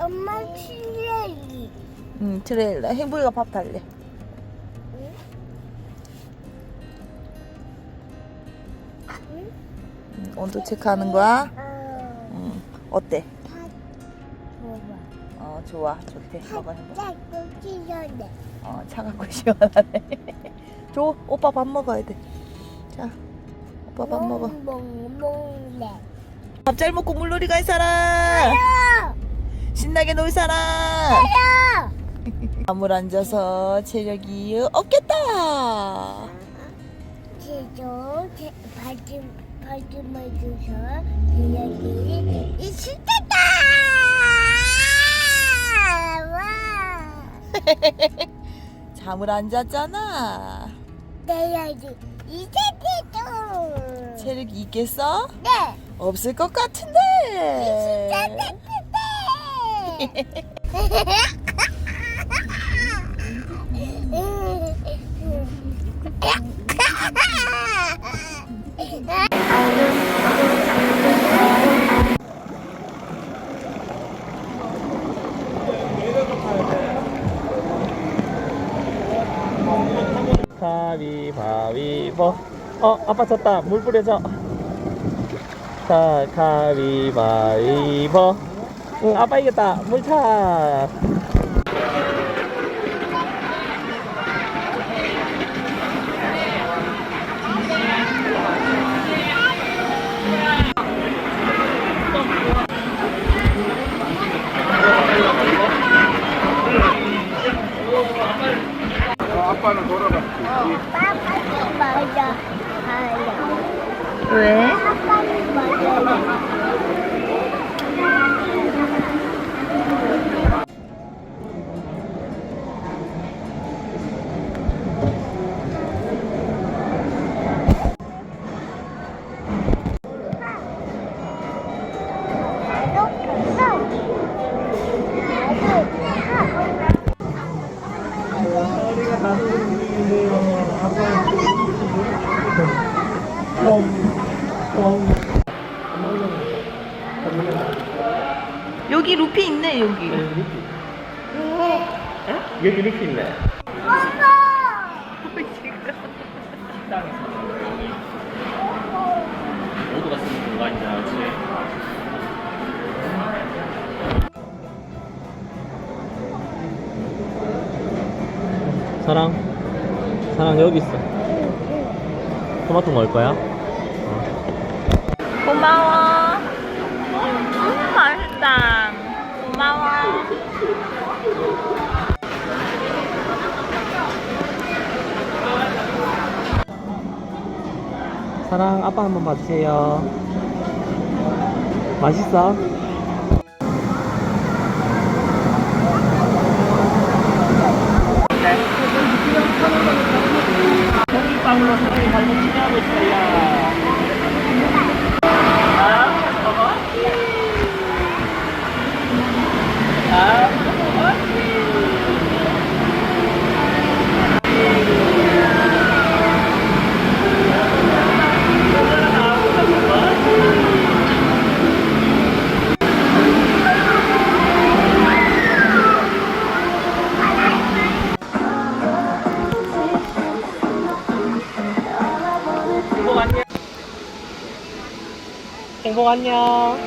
엄마 실례기. 응 트레일러 행복이가 밥 달래 응? 응? 응, 온도 체크하는 거야 어. 응 어때 다 먹어. 어 좋아 좋대 먹어 행복 자꾸 찢어내. 어 차갑고 시원하네 줘 오빠 밥 먹어야 돼 자 오빠 밥 먹어 몽몽몽네. 밥 잘 먹고 물놀이 갈 사람 신나게 놀 사람 나물 앉아서 체력이 없겠다 제조 제 바지 바지만 줘서 제력이 있을때다. 와. 잠을 안 잤잖아 내야지 이제도. 체력이 있겠어? 네. 없을 것 같은데 가위바위보 어 아빠 졌다. 물 뿌려줘. 자 가위바위보 응 아빠 이겼다 물차 아빠는 맞아. 아야. 왜? 아빠는 맞아. 여기 루피 있네 여기. 여기 루피 있네. 모두가 쓰는 공간이냐 그치 사랑? 사랑 여기 있어. 토마토 먹을 거야? 고마워. 음 맛있다. 고마워. 사랑 아빠 한번 봐주세요. 맛있어? 행복 안녕.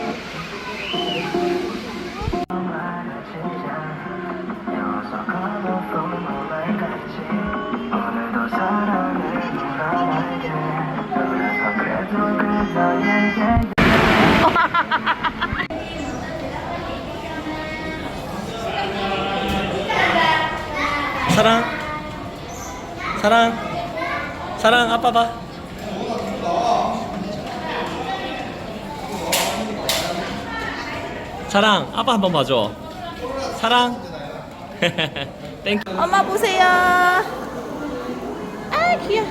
사랑. 사랑. 사랑. 아빠 봐 사랑 아빠 한 번 봐줘. 사랑. 땡큐 엄마 보세요. 아 귀여워.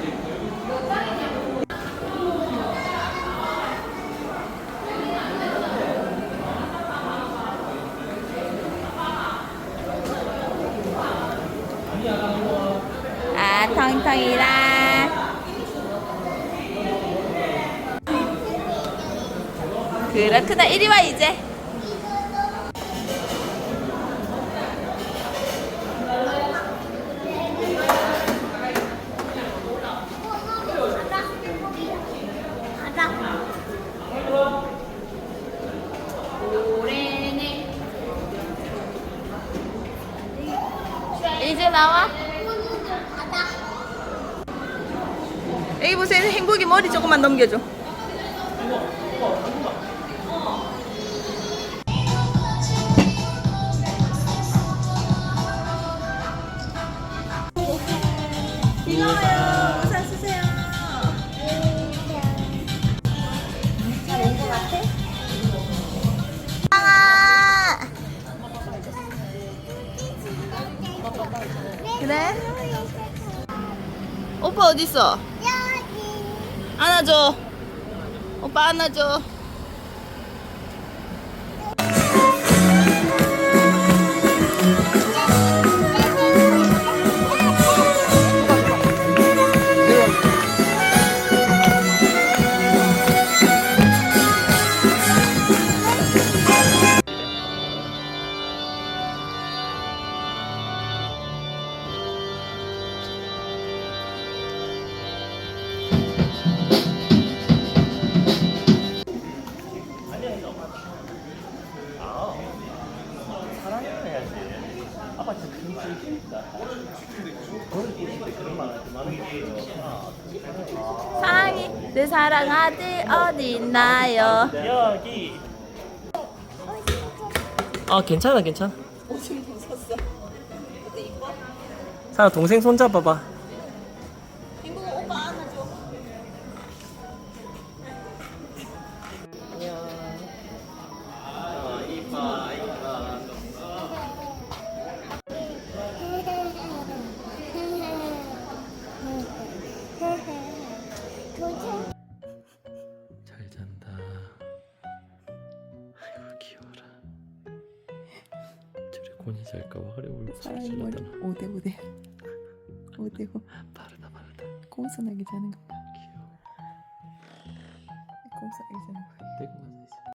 아 텅텅이라. 그렇구나. 이리 와 이제 나와. 여기 보세요. 행복이 머리 조금만 넘겨줘. 이거요. 오빠 어디 있어? 안아줘. 오빠 안아줘. 사랑이 내 사랑 아들 어디 있나요? 여기. 아 괜찮아 괜찮아. 오줌 벗었어. 이뻐? 사라 동생 손 잡아봐. 곤이 잘까봐 그래 울고 사랑이 머리 질렀더라. 오대 오대 오대 오 빠르다 빠르다. 꼼선하게 자는 거 봐. 귀여워. 꼼선하게 자는 거 봐. 내가 맞아 있어.